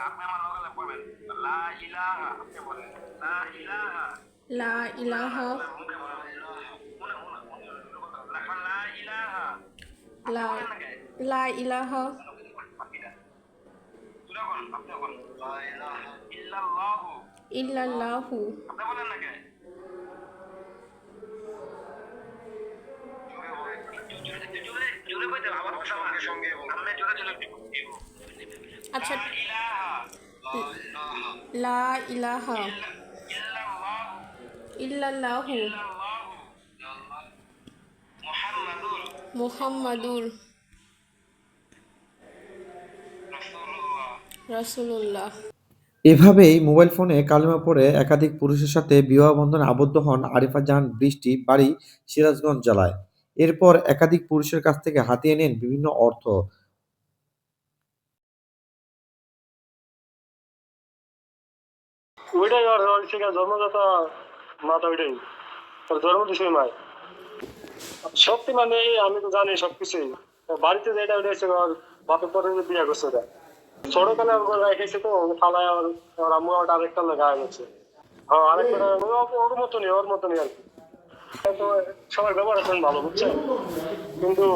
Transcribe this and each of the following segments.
আপনি আমার লগে পড়বেন লা ইলাহা আপনি বলেন লা ইলাহা লা ইলাহা মনে মনে মনে লা ইলাহা লা লা ইলাহা ইল্লাল্লাহু আপনি বলেন না কে জোরে জোরে কইতে আবার সঙ্গে সঙ্গে আপনি জোরে জোরে আচ্ছা। লা ইলাহা। ইল্লাল্লাহু। মুহাম্মাদুর। রাসূলুল্লাহ। এভাবেই মোবাইল ফোনে কালিমা পড়ে একাধিক পুরুষের সাথে বিবাহ বন্ধনে আবদ্ধ হন আরিফা জাহান বৃষ্টি বাড়ি সিরাজগঞ্জ জেলায়। এরপর একাধিক পুরুষের কাছ থেকে হাতিয়ে নেন বিভিন্ন অর্থ। ওইটাই আর জন্মদাতা মাতা ওইটাই। ওর জন্ম দিছে মায়। সত্যি মানে আমি তো জানি সবকিছুই। বাড়িতে যেটা ওইটা হচ্ছে ওর বাপের পরে যে বিয়ে করছে ওটা ছোটকালে রেখেছে তো ওর আম্মু আরেকটা গেছে হ্যাঁ আরেকটা ওর মতনই ওর মতনই আর কি। সবাই ব্যবহার করেন ভালো বুঝছেন? কিন্তু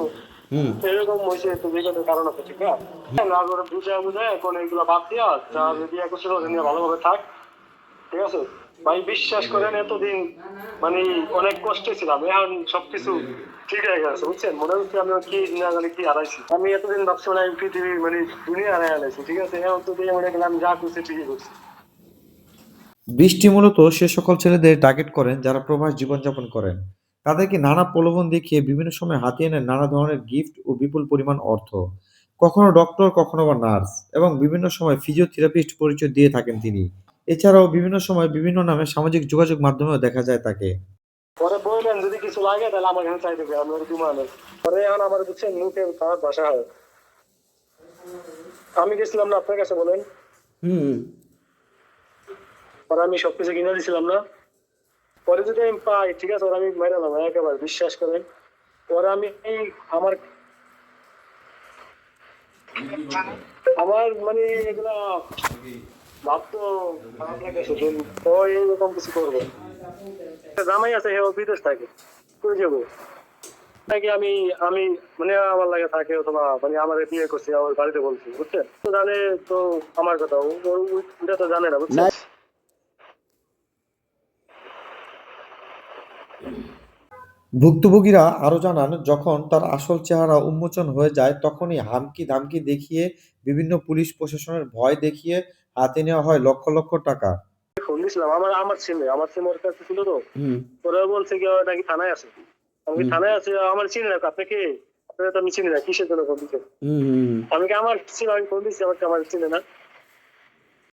এরকম হয়েছে তো বিগতের কারণ আছে ঠিক আছে? না বুঝে বুঝে এখন এগুলো বাদ দিয়া যা বিয়ে করছিল ওটা নিয়ে ভালোভাবে থাক ঠিক আছে? ভাই, বিশ্বাস করেন, এতদিন মানে অনেক কষ্টে ছিলাম। এখন সবকিছু ঠিক হয়ে গেছে, বুঝছেন? মনে হচ্ছে আমি কি না জানি কি হারাইছি। আমি এতদিন ভাবছিলাম আমি পৃথিবী মানে দুনিয়া হারাই হারাইছি ঠিক আছে? এখন তো দিয়ে মনে গেলাম যা করছি ঠিকই করছি। বৃষ্টি মূলত সে সকল ছেলেদের টার্গেট করেন যারা প্রবাস জীবনযাপন করেন। তাদেরকে নানা প্রলোভন দেখিয়ে বিভিন্ন সময় হাতিয়ে নেন নানা ধরনের গিফট ও বিপুল পরিমাণ অর্থ। কখনো ডক্টর কখনো বা নার্স এবং বিভিন্ন সময় ফিজিওথেরাপিস্ট পরিচয় দিয়ে থাকেন তিনি। এছাড়াও বিভিন্ন সময় বিভিন্ন নামে সামাজিক যোগাযোগ মাধ্যমেও দেখা যায় তাকে। পরে বললেন যদি কিছু লাগে তাহলে আমার এখানে চাই দেবে আমি ওর মানে পরে এখন আমার বুঝছেন মুখে খারাপ ভাষা হয়। আমি গেছিলাম না আপনার কাছে বলেন? হুম। পরে আমি সবকিছু কিনে দিছিলাম না। পরে যদি আমি পাই ঠিক আছে ওরা আমি মেরে নেব একেবারে বিশ্বাস করেন। পরে আমি আমার আমার মানে এগুলা ভাবতো খারাপ লাগতেছে যে ও এইরকম কিছু করবে। জামাই আছে হে বিদেশ থাকে কই যাব। নাকি আমি আমি মানে আমার লাগে থাকে অথবা মানে আমার বিয়ে করছি আমার বাড়িতে বলছি বুঝছেন? তো জানে তো আমার কথা ও- ও- ওটা তো জানে না বুঝছেন? ভুক্তভোগীরা আরও জানান যখন তার আসল চেহারা উন্মোচন হয়ে যায় তখনই হামকি ধামকি দেখিয়ে বিভিন্ন পুলিশ প্রশাসনের ভয় দেখিয়ে হাতে নেওয়া হয় লক্ষ লক্ষ টাকা। ফোন দিছিলাম আমার আমার ছেলে আমার ছেলে ওর কাছে ছিল তো। হুম। ওরা বলছে কি নাকি থানায় আছে। আমি কি থানায় আছে? আমার চিনি না। আপনি কে? আপনারা তো আমি চিনি না। কিসের জন্য ফোন দিচ্ছেন? আমি কি আমার ছিল আমি ফোন দিচ্ছি? আমাকে আমার চিনে না।